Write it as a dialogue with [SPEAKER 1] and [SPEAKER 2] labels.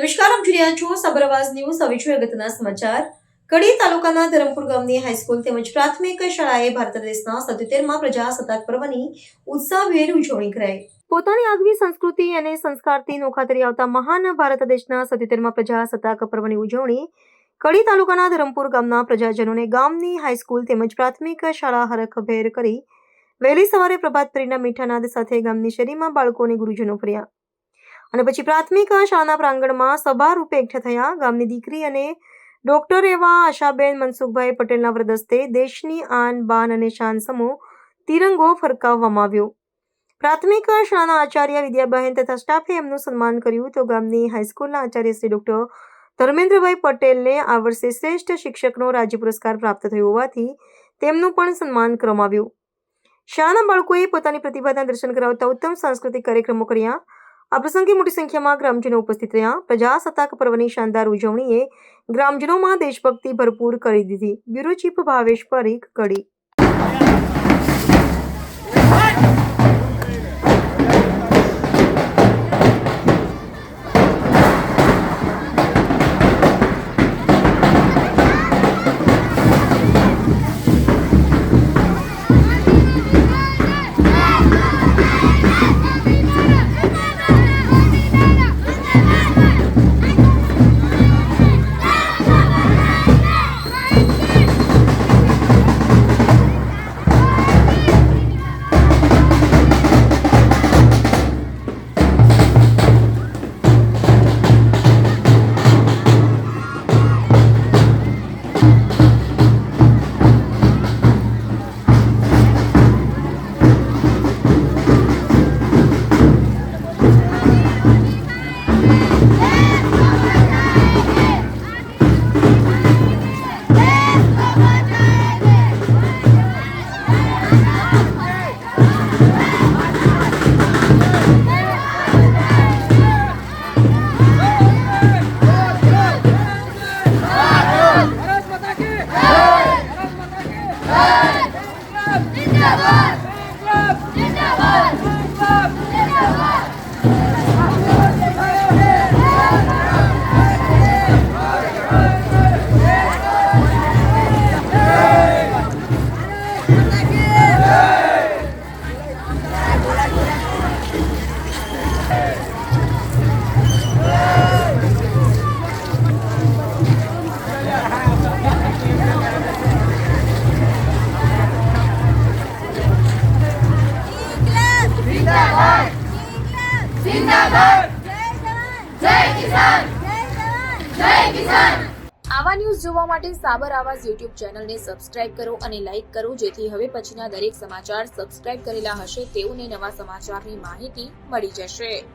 [SPEAKER 1] રહ્યા છો સબરવાસ ન્યૂઝ. હવે અગત્યના સમાચાર. કડી તાલુકાના ધરમપુર ગામની હાઈસ્કૂલ તેમજ પ્રાથમિક શાળાએ ભારત દેશના સત્યોતેરમાં પ્રજાસત્તાક પર્વની ઉત્સાહભેર ઉજવણી કરાઈ. પોતાની આગવી સંસ્કૃતિ અને સંસ્કારથી નોખાતરી આવતા મહાન ભારત દેશના સત્યોતેરમાં પ્રજાસત્તાક પર્વની ઉજવણી કડી તાલુકાના ધરમપુર ગામના પ્રજાજનોને ગામની હાઈસ્કૂલ તેમજ પ્રાથમિક શાળા હરખભેર કરી વહેલી સવારે પ્રભાત ફેરીના મીઠાનાદ સાથે ગામની શેરીમાં બાળકોને ગુરુજનો ફર્યા. અને પછી પ્રાથમિક શાળાના પ્રાંગણમાં સભા રૂપે એકઠા થયા. ગામની દીકરી અને ડોક્ટર એવા આશાબેન મનસુખભાઈ પટેલના વ્રદસ્તે દેશની આન, બાન અને શાન સમો તિરંગો ફરકાવવામાં આવ્યો. પ્રાથમિક શાળાના આચાર્ય વિદ્યાબહેન તથા સ્ટાફે એમનું સન્માન કર્યું તો ગામની હાઈસ્કૂલના આચાર્ય શ્રી ડોક્ટર ધર્મેન્દ્રભાઈ પટેલને આ વર્ષે શ્રેષ્ઠ શિક્ષકનો રાજ્ય પુરસ્કાર પ્રાપ્ત થયો હોવાથી તેમનું પણ સન્માન કરવામાં આવ્યું. શાળાના બાળકોએ પોતાની પ્રતિભાના દર્શન કરાવતા ઉત્તમ સાંસ્કૃતિક કાર્યક્રમો કર્યા. આ પ્રસંગે મોટી સંખ્યામાં ગ્રામજનો ઉપસ્થિત રહ્યા. પ્રજાસત્તાક પર્વની શાનદાર ઉજવણીએ ગ્રામજનોમાં દેશભક્તિ ભરપૂર કરી દીધી.
[SPEAKER 2] Bureau chief Bhavesh Parikh, Kadi. जिंदाबाद
[SPEAKER 3] જિંદાબાદ જિંદાબાદ જય કિસાન જય કિસાન
[SPEAKER 4] આવા ન્યૂઝ જોવા માટે સાબર આવાજ યુટ્યુબ ચેનલને સબસ્ક્રાઇબ કરો અને લાઇક કરો, જેથી હવે પછીના દરેક સમાચાર સબસ્ક્રાઇબ કરેલા હશે તેઓને નવા સમાચારની માહિતી મળી જશે.